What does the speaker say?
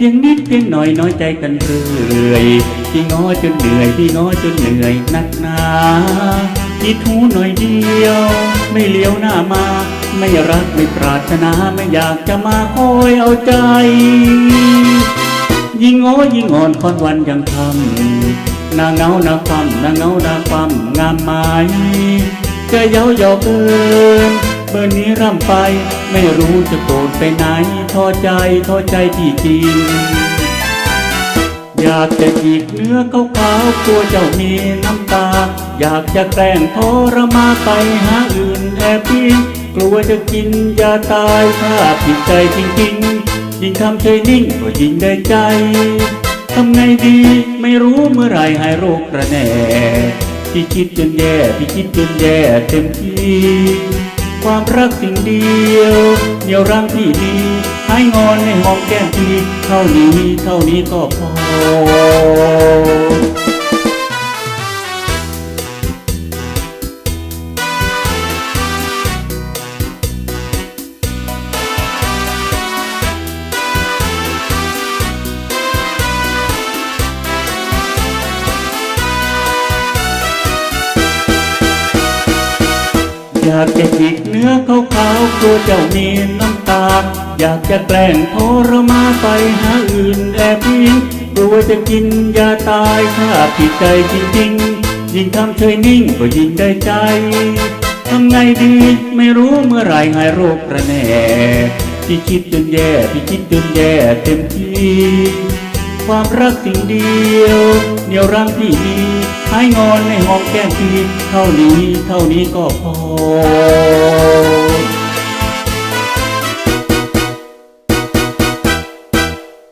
พียงนิดเพียงหน่อยน้อยใจกันเรื่อยพี่ง้อจนเหนื่อยพี่ง้อจนเหนื่อยนักหนาคิดหูหน่อยเดียว ไม่เลี้ยวหน้ามา ไม่รักไม่ปรารถนาไม่อยากจะมาคอยเอาใจ ยิ่งง้อยิ่งอ่อนคอนวันยังทำนางเงานางความนางเงานางความงามไหมจะเย้าเยาเกิน เบอร์นี้ร่ำไป ไม่รู้จะโกรธไปไหนท้อใจท้อใจที่จริง อยากจะหยิกเนื้อขาวๆกลัวเจ้ามีน้ำตา อยากจะแกล้งทรมาไปหาอื่นแอบพิงกลัวจะกินยาตายถ้าผิดใจจริงๆ ยิ่งทำเฉยนิ่งก็ยิ่งได้ใจทำไงดีไม่รู้เมื่อไหรหายโรคระแน่พี่คิดจนแย่พี่คิดจนแย่เต็มที่ ความรักสิ่งเดียวเหนียวรั้งที่ดีหายงอนในห้องแก้มที่เท่านี้เท่านี้ก็พอ อยากจะหยิกเนื้อขาวๆกลัวเจ้ามีน้ำตา อยากจะแกล้งทรมาไปหาอื่นแอบพิงกลัวจะกินยาตายถ้าผิดใจจริงๆ ยิ่งทำเฉยนิ่งก็ยิ่งได้ใจทำไงดีไม่รู้เมื่อไรหายโรคระแน่พี่คิดจนแย่พี่คิดจนแย่เต็มที่ ความรักสิ่งเดียวเหนี่ยวรั้งที่มี หายงอนในห้องแก้มทีเท่านี้เท่านี้ก็พอ